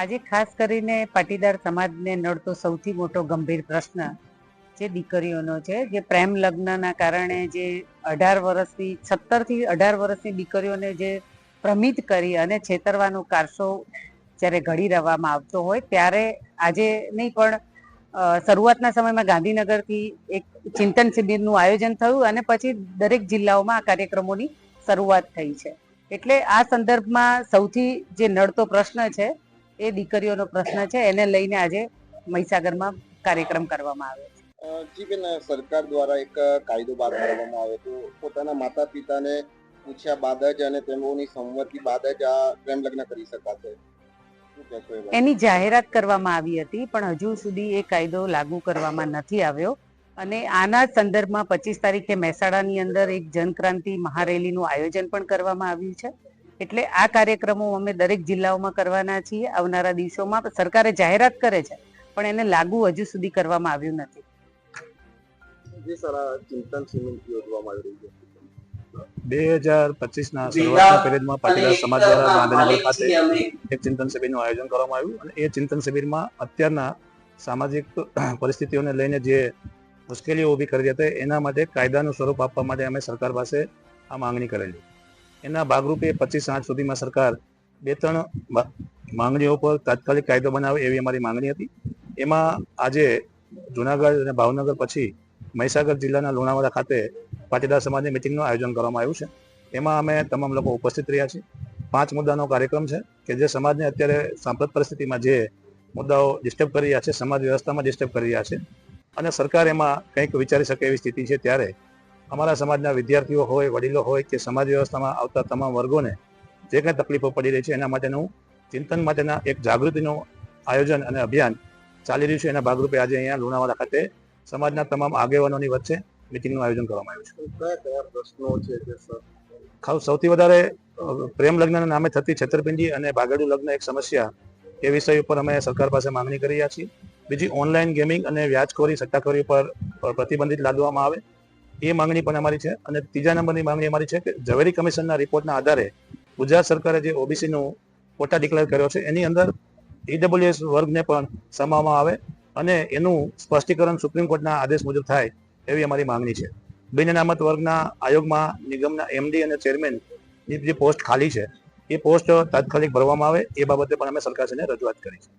આજે ખાસ કરીને પાટીદાર સમાજને નડતો સૌથી મોટો ગંભીર પ્રશ્ન જે દીકરીઓનો છે, જે પ્રેમ લગ્નના કારણે જે અઢાર વર્ષની સત્તરથી અઢાર વર્ષની દીકરીઓને જે પ્રમિત કરી અને છેતરવાનો કારસો જ્યારે ઘડી રહેવામાં આવતો હોય, ત્યારે આજે નહીં પણ શરૂઆતના સમયમાં ગાંધીનગરથી એક ચિંતન શિબિરનું આયોજન થયું અને પછી દરેક જિલ્લાઓમાં આ કાર્યક્રમોની શરૂઆત થઈ છે. એટલે આ સંદર્ભમાં સૌથી જે નડતો પ્રશ્ન છે એ દીકરીઓનો પ્રશ્ન છે એને લઈને આજે મહીસાગરમાં કાર્યક્રમ કરવામાં આવ્યો છે. જી બેન સરકાર દ્વારા એક કાયદો બહાર પાડવામાં આવ્યો હતો. પોતાના માતા પિતાને પૂછ્યા બાદ જ અને તેમની સંમતિ બાદ જ આ પ્રેમ લગ્ન કરી શકાશે? એની જાહેરાત કરવામાં આવી હતી પણ હજુ સુધી એ કાયદો લાગુ કરવામાં નથી આવ્યો. અને આના સંદર્ભમાં પચીસ તારીખે મહેસાણાની અંદર એક જનક્રાંતિ મહારેલીનું આયોજન પણ કરવામાં આવ્યું છે. એટલે આ કાર્યક્રમો અમે દરેક જિલ્લાઓમાં કરવાના છીએ. આવનારા દિવસોમાં સરકારે જાહેરાત કરે છે પણ એને લાગુ હજુ સુધી કરવામાં આવ્યું નથી. જી સર આ ચિંતન શિબિર યોજવામાં આવી રહી છે. બે હજાર પચીસના શરૂઆતના પિરિયડમાં પાટીદાર સમાજ દ્વારા ગાંધીનગર ખાતે એક ચિંતન શિબિરનું આયોજન કરવામાં આવ્યું અને એ ચિંતન શિબિરમાં અત્યારના સામાજિક પરિસ્થિતિઓને લઈને જે મુશ્કેલીઓ ઊભી કરી હતી એના માટે કાયદાનું સ્વરૂપ આપવા માટે અમે સરકાર પાસે આ માંગણી કરેલી. એના ભાગરૂપે પચીસ આઠ સુધીમાં સરકાર બે ત્રણ માંગણીઓ પર તાત્કાલિક કાયદો બનાવે એવી અમારી માંગણી હતી. એમાં આજે જુનાગઢ અને ભાવનગર પછી મહીસાગર જિલ્લાના લુણાવાડા ખાતે પાટીદાર સમાજની મિટિંગનું આયોજન કરવામાં આવ્યું છે. એમાં અમે તમામ લોકો ઉપસ્થિત રહ્યા છીએ. પાંચ મુદ્દાનો કાર્યક્રમ છે કે જે સમાજને અત્યારે સાંપ્રત પરિસ્થિતિમાં જે મુદ્દાઓ ડિસ્ટર્બ કરી રહ્યા છે, સમાજ વ્યવસ્થામાં ડિસ્ટર્બ કરી રહ્યા છે. અને સરકાર એમાં કંઈક વિચારી શકે એવી સ્થિતિ છે ત્યારે અમારા સમાજના વિદ્યાર્થીઓ હોય વડીલો હોય કે સમાજ વ્યવસ્થામાં આવતા તમામ વર્ગોને જે કંઈ તકલીફો પડી રહી છે એના માટેનું ચિંતન માટેના એક જાગૃતિનું આયોજન અને અભિયાન ચાલી રહ્યું છે. એના ભાગરૂપે આજે અહીંયા લુણાવાડા ખાતે સમાજના તમામ આગેવાનોની વચ્ચે મિટિંગનું આયોજન કરવામાં આવ્યું છે. કયા કયા પ્રશ્નો છે ખાસ સૌથી વધારે પ્રેમ લગ્નના નામે થતી છેતરપિંડી અને ભાગેડું લગ્ન એક સમસ્યા એ વિષય ઉપર અમે સરકાર પાસે માંગણી કરી રહ્યા છીએ. બીજી ઓનલાઈન ગેમિંગ અને વ્યાજખોરી સટ્ટાખોરી પર પ્રતિબંધિત લાદવામાં આવે. એ માંગણી પણ અમારી છે. અને ત્રીજા નંબરની માંગણી અમારી છે કે ઝવેરી કમિશનના રિપોર્ટના આધારે ગુજરાત સરકારે જે ઓબીસીનું કોટા ડિક્લેર કર્યો છે, એની અંદર ઈડબ્લ્યુએસ વર્ગને પણ સમાવવામાં આવે અને એનું સ્પષ્ટીકરણ સુપ્રીમ કોર્ટના આદેશ મુજબ થાય એવી અમારી માંગણી છે. બિન અનામત વર્ગના આયોગમાં નિગમના એમડી અને ચેરમેન જે પોસ્ટ ખાલી છે, એ પોસ્ટ તાત્કાલિક ભરવામાં આવે, એ બાબતે પણ અમે સરકારશ્રીને રજૂઆત કરી છે.